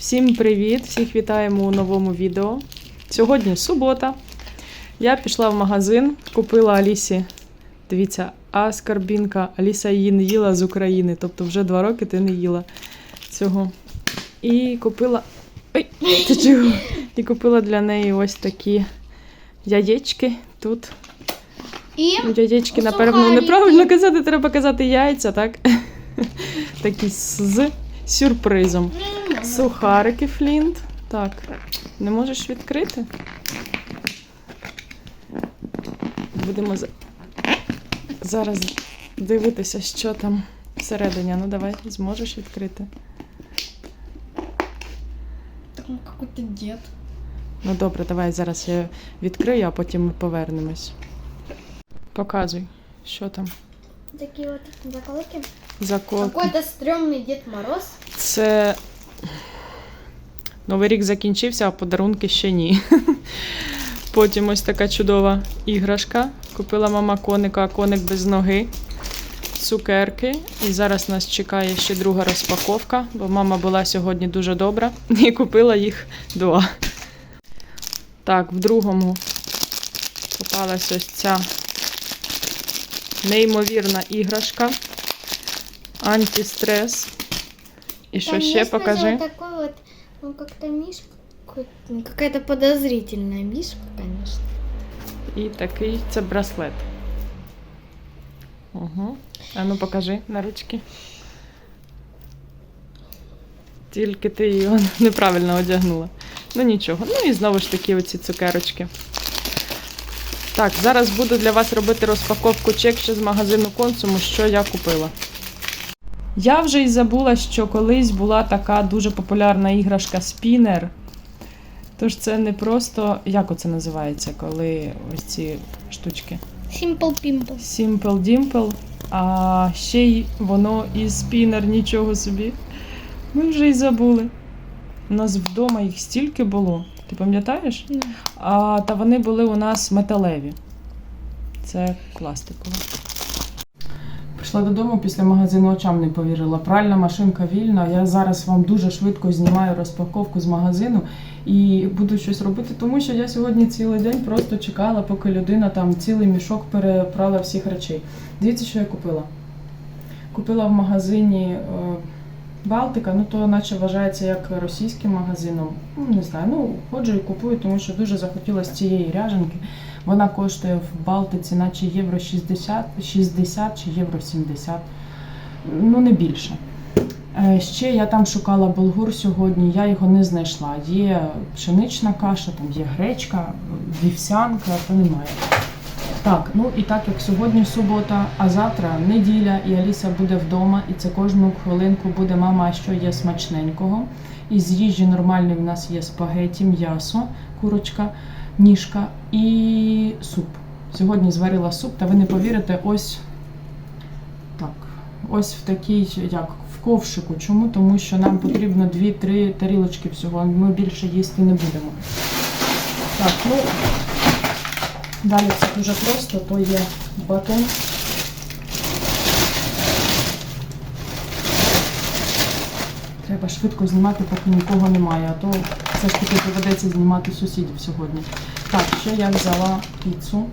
Всім привіт! Всіх вітаємо у новому відео. Сьогодні субота. Я пішла в магазин, купила Алісі. Дивіться, аскарбінка. Аліса її не їла з України. Тобто вже два роки ти не їла цього. І купила. Ой, ти чого? І купила для неї ось такі яєчки. Тут І яєчки, напевно, неправильно казати, треба казати яйця, так? Такі з сюрпризом. Сухарики Флінт. Так, не можеш відкрити? Будемо за- зараз дивитися, що там всередині. Ну давай, зможеш відкрити. Так, ну, какой-то дед. Ну добре, давай зараз я відкрию, а потім ми повернемось. Показуй, що там. Такие вот заколки. Заколки. Какой-то стрёмный Дед Мороз. Це Новий рік закінчився, а подарунки ще ні. Потім ось така чудова іграшка. Купила мама коника, а коник без ноги. Цукерки. І зараз нас чекає ще друга розпаковка, бо мама була сьогодні дуже добра і купила їх два. Так, в другому попалась ось ця неймовірна іграшка. Антистрес. І що Там ще есть, покажи? наверное, такой вот, ну, как-то мишка. какой-то, ну, Какая-то подозрительная мишка, конечно. І такий це браслет. Угу. А ну покажи на ручки. Тільки ти його неправильно одягнула. Ну нічого. Ну і знову ж таки оці цукерочки. Так, зараз буду для вас робити розпаковку чек ще з магазину консуму, що я купила. Я вже й забула, що колись була така дуже популярна іграшка спінер. Тож це не просто. Як оце називається, коли ось ці штучки? Simple Pimple. Simple Dimple, а ще й воно і спінер, нічого собі. Ми вже й забули. У нас вдома їх стільки було. Ти пам'ятаєш? А, та вони були у нас металеві. Це пластикове. Прийшла додому після магазину очам не повірила. Пральна машинка вільна. Я зараз вам дуже швидко знімаю розпаковку з магазину і буду щось робити, тому що я сьогодні цілий день просто чекала, поки людина там цілий мішок перепрала всіх речей. Дивіться, що я купила. Купила в магазині е, Балтика, ну то наче вважається як російським магазином. Ну, не знаю, ну ходжу і купую, тому що дуже захотілося цієї ряженки. Вона коштує в Балтиці, наче євро 60, 60 чи євро 70, ну не більше. Е, Ще я там шукала булгур сьогодні, я його не знайшла. Є пшенична каша, там є гречка, вівсянка, то немає. Так, ну і так як сьогодні субота, а завтра неділя, і Аліса буде вдома, і це кожну хвилинку буде мама, що є смачненького. Із їжі нормальної в нас є спагеті, м'ясо, курочка, ніжка і суп. Сьогодні зварила суп, та ви не повірите, ось так. Ось в такій, як в ковшику. Чому? Тому що нам потрібно 2-3 тарілочки всього. Ми більше їсти не будемо. Так, ну далі це дуже просто, то є батон. Треба швидко знімати, поки нікого немає, а то все ж таки доведеться знімати сусідів сьогодні. Так, ще я взяла піцу.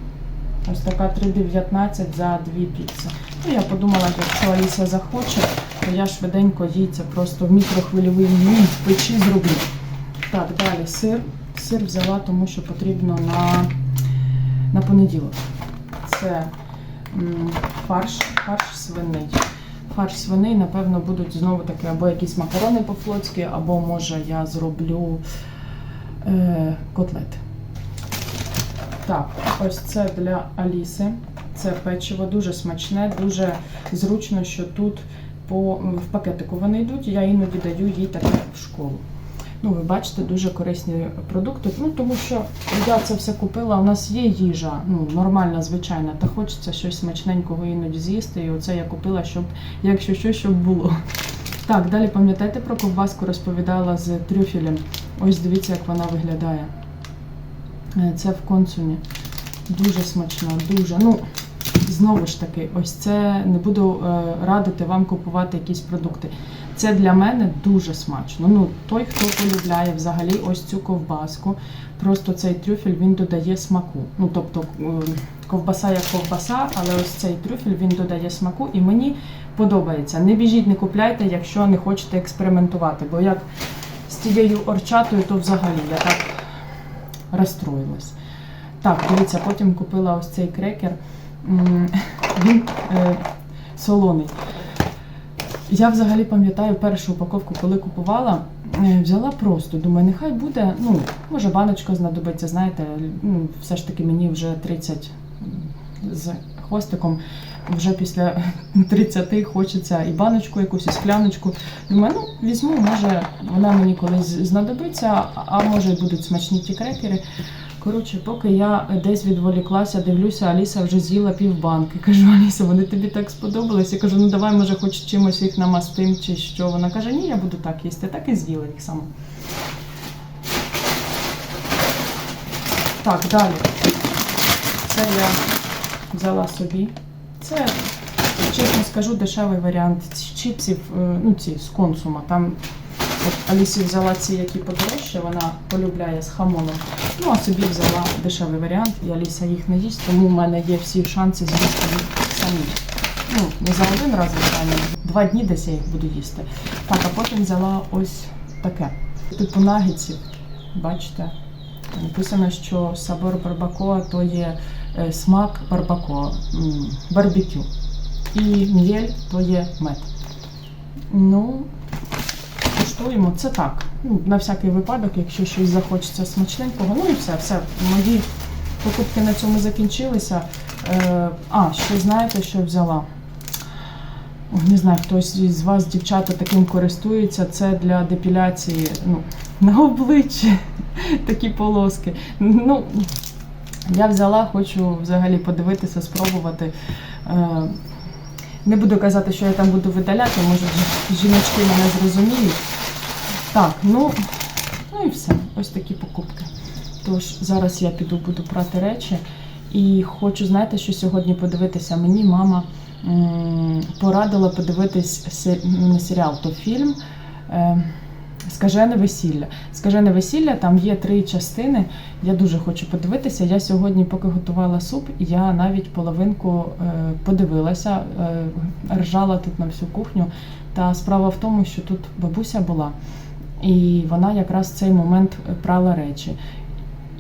Ось така 3,19 за дві піци. Ну, я подумала, якщо Аліся захоче, то я швиденько їй це просто в мікрохвильовій млін в печі зроблю. Так, далі сир. Сир взяла, тому що потрібно на, на понеділок. Це м, фарш, фарш свиний. Фарш свиний, напевно, будуть знову таки або якісь макарони по-флотськи, або може я зроблю е, котлети. Так, ось це для Аліси. Це печиво дуже смачне, дуже зручно, що тут по, в пакетику вони йдуть. Я іноді даю їй таке в школу. Ну, ви бачите, дуже корисні продукти. Ну, тому що я це все купила. У нас є їжа, ну, нормальна, звичайна, та хочеться щось смачненького іноді з'їсти. І оце я купила, щоб, якщо що, щоб було. Так, далі пам'ятаєте про ковбаску розповідала з трюфелем. Ось дивіться, як вона виглядає. Е, Це в консумі. Дуже смачно, дуже. Ну, знову ж таки, ось це не буду е, радити вам купувати якісь продукти. Це для мене дуже смачно. Ну, той, хто полюбляє взагалі ось цю ковбаску, просто цей трюфель він додає смаку. Ну, тобто е, ковбаса як ковбаса, але ось цей трюфель він додає смаку і мені подобається. Не біжіть, не купляйте, якщо не хочете експериментувати. Бо як з тією орчатою, то взагалі я так розстроїлась. Так, дивіться, потім купила ось цей крекер. Він е, солоний. Я взагалі пам'ятаю першу упаковку, коли купувала, е, взяла просто. Думаю, нехай буде, ну, може, баночка знадобиться, знаєте, ну, все ж таки мені вже 30 з хвостиком. Вже після 30 хочеться і баночку якусь, і скляночку. Думаю, ну візьму, може вона мені колись знадобиться, а може й будуть смачні ті крекери. Коротше, поки я десь відволіклася, дивлюся, Аліса вже з'їла півбанки. Кажу, Аліса, вони тобі так сподобались. Я кажу, ну давай, може, хоч чимось їх намастим чи що. Вона каже, ні, я буду так їсти. Так і з'їла їх сама. Так, далі. Це я взяла собі. Це, чесно скажу, дешевий варіант чіпсів, е, ну ці з консума. Там от Алісі взяла ці, які подорожче, вона полюбляє з хамоном. Ну, а собі взяла дешевий варіант, і Аліса їх не їсть, тому в мене є всі шанси з'їсти їх самі. Ну, не за один раз, звичайно, два дні десь я їх буду їсти. Так, а потім взяла ось таке. Типу нагетсів, бачите? Написано, що сабор барбакоа то є смак барбакоа, м, барбекю. І м'єль то є мед. Ну, коштуємо. Це так. Ну, на всякий випадок, якщо щось захочеться смачненького. Ну і все, все. Мої покупки на цьому закінчилися. Е, а, ще знаєте, що взяла? Не знаю, хтось із вас, дівчата, таким користується. Це для депіляції ну, на обличчі такі полоски. Ну, я взяла, хочу взагалі подивитися, спробувати. Е, не буду казати, що я там буду видаляти, може жіночки мене зрозуміють. Так, ну, ну і все. Ось такі покупки. Тож зараз я піду буду прати речі. І хочу, знаєте, що сьогодні подивитися. Мені мама порадила подивитись ну, не серіал, то фільм. Е, Скажене весілля. Скажене весілля, там є три частини. Я дуже хочу подивитися. Я сьогодні, поки готувала суп, я навіть половинку е, подивилася, е, ржала тут на всю кухню. Та справа в тому, що тут бабуся була, і вона якраз в цей момент прала речі.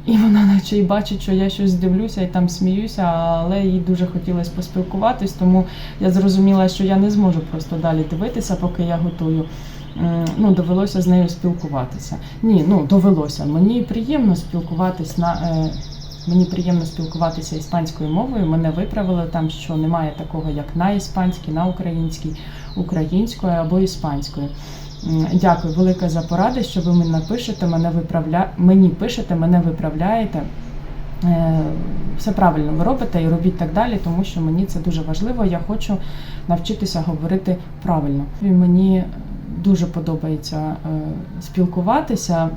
І вона наче і бачить, що я щось дивлюся і там сміюся, але їй дуже хотілося поспілкуватись, тому я зрозуміла, що я не зможу просто далі дивитися, поки я готую. М, Ну, довелося з нею спілкуватися. Ні, ну довелося. Мені приємно спілкуватись на е, мені приємно спілкуватися іспанською мовою. Мене виправили там, що немає такого, як на іспанській, на українській, українською або іспанською. Дякую, велике за поради, що ви мене пишете, мене виправля... мені пишете, мене виправляєте. Е, Все правильно ви робите і робіть так далі, тому що мені це дуже важливо. Я хочу навчитися говорити правильно. І мені дуже подобається е, спілкуватися.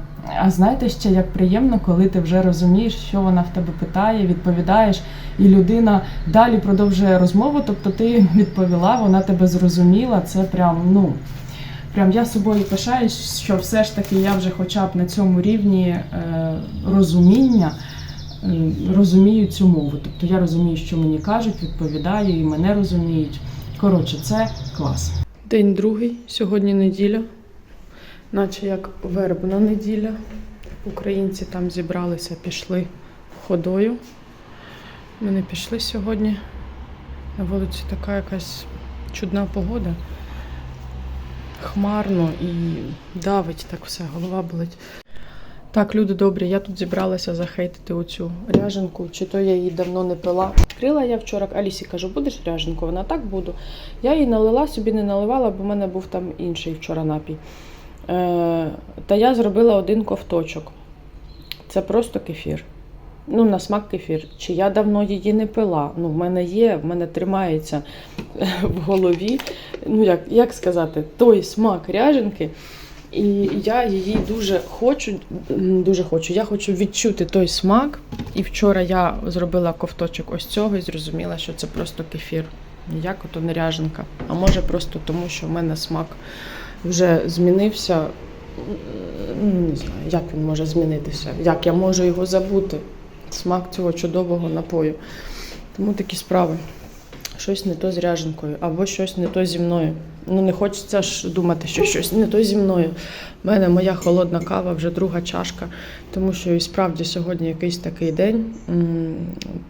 А знаєте ще як приємно, коли ти вже розумієш, що вона в тебе питає, відповідаєш, і людина далі продовжує розмову. Тобто ти відповіла, вона тебе зрозуміла. Це прям ну. Прям я собою пишаюсь, що все ж таки я вже хоча б на цьому рівні е, розуміння розумію цю мову. Тобто я розумію, що мені кажуть, відповідаю, і мене розуміють. Коротше, це клас. День другий, сьогодні неділя, наче як вербна неділя. Українці там зібралися, пішли ходою. Ми не пішли сьогодні. На вулиці така якась чудна погода хмарно і давить так все, голова болить. Так, люди добрі, я тут зібралася захейтити оцю ряженку, чи то я її давно не пила. Відкрила я вчора Алісі кажу, будеш ряженку? Вона так буду. Я її налила, собі не наливала, бо в мене був там інший вчора напій. Е, та я зробила один ковточок. Це просто кефір. Ну, на смак кефір. Чи я давно її не пила? Ну, в мене є, в мене тримається в голові. Ну, як, як сказати, той смак ряженки. І я її дуже хочу, дуже хочу. Я хочу відчути той смак. І вчора я зробила ковточок ось цього і зрозуміла, що це просто кефір. Ніяк ото не ряженка. А може просто тому, що в мене смак вже змінився. Ну, не знаю, як він може змінитися, як я можу його забути, смак цього чудового напою. Тому такі справи. Щось не то з ряженкою, або щось не то зі мною. Ну, не хочеться ж думати, що щось не то зі мною. У мене моя холодна кава, вже друга чашка, тому що і справді сьогодні якийсь такий день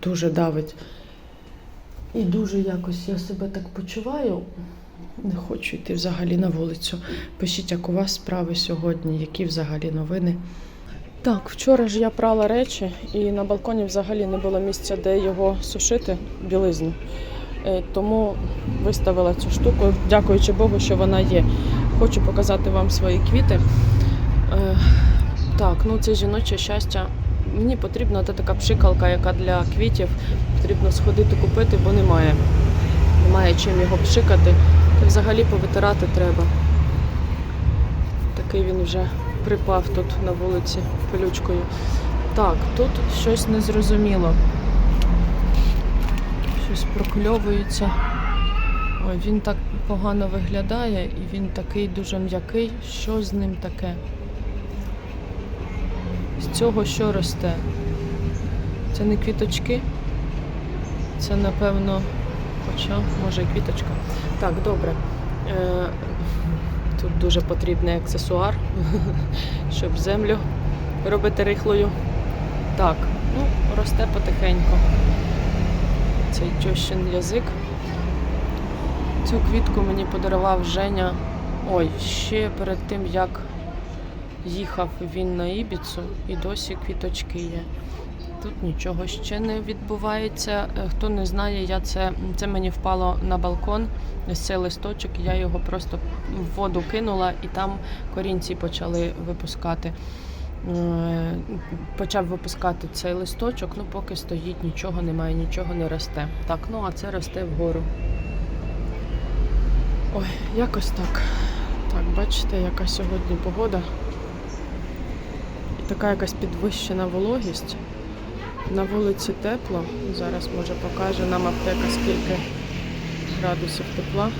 дуже давить. І дуже якось я себе так почуваю. Не хочу йти взагалі на вулицю. Пишіть, як у вас справи сьогодні, які взагалі новини. Так, вчора ж я прала речі, і на балконі взагалі не було місця, де його сушити, білизну. Е, Тому виставила цю штуку, дякуючи Богу, що вона є. Хочу показати вам свої квіти. Е, Так, ну це жіноче щастя. Мені потрібна та така пшикалка, яка для квітів. Потрібно сходити купити, бо немає. Немає чим його пшикати. Та взагалі повитирати треба. Такий він вже припав тут на вулиці пилючкою. Так, тут щось незрозуміло. Щось прокльовується. Ой, він так погано виглядає і він такий дуже м'який. Що з ним таке? З цього що росте? Це не квіточки? Це, напевно, хоча, може, і квіточка. Так, добре. Е, Тут дуже потрібний аксесуар, щоб землю робити рихлою. Так, ну, росте потихеньку. Цей тьощин язик. Цю квітку мені подарував Женя. Ой, ще перед тим, як їхав він на Ібіцу, і досі квіточки є. Тут нічого ще не відбувається. Е, Хто не знає, я це, це мені впало на балкон. Ось цей листочок, я його просто в воду кинула і там корінці почали випускати. Е, Почав випускати цей листочок, ну поки стоїть, нічого немає, нічого не росте. Так, ну а це росте вгору. Ой, якось так. Так, бачите, яка сьогодні погода. І така якась підвищена вологість. На вулиці тепло. Зараз може покаже нам аптека скільки градусів тепла.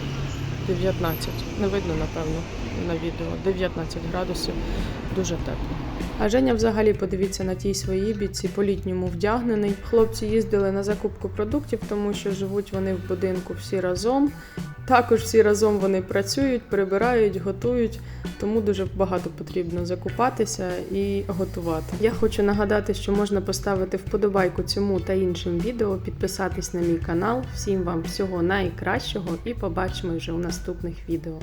19. Не видно, напевно, на відео. 19 градусів. Дуже тепло. А Женя взагалі подивіться на тій своїй біці по-літньому вдягнений. Хлопці їздили на закупку продуктів, тому що живуть вони в будинку всі разом. Також всі разом вони працюють, прибирають, готують, тому дуже багато потрібно закупатися і готувати. Я хочу нагадати, що можна поставити вподобайку цьому та іншим відео, підписатись на мій канал. Всім вам всього найкращого і побачимо вже у наступних відео.